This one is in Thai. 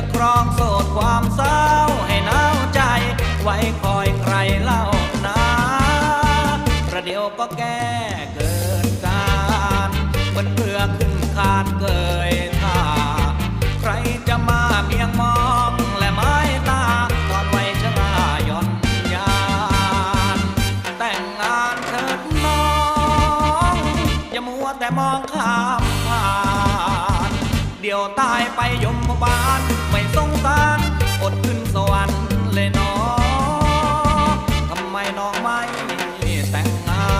จะครองโสดความเศร้าให้หนาวใจ ไว้คอยใครเล่านาประเดี๋ยวก็แก้เกินการเหมือนเพื่อขึ้นคานเกยท่าใครจะมาเพียงมองและไม้ตาตอนไว้ชะลาย่อนยานแต่งงานเถิดน้องอย่ามัวแต่มองข้ามผ่าน เดี๋ยวตายไปยมบาล น้องไม่แต่งงาน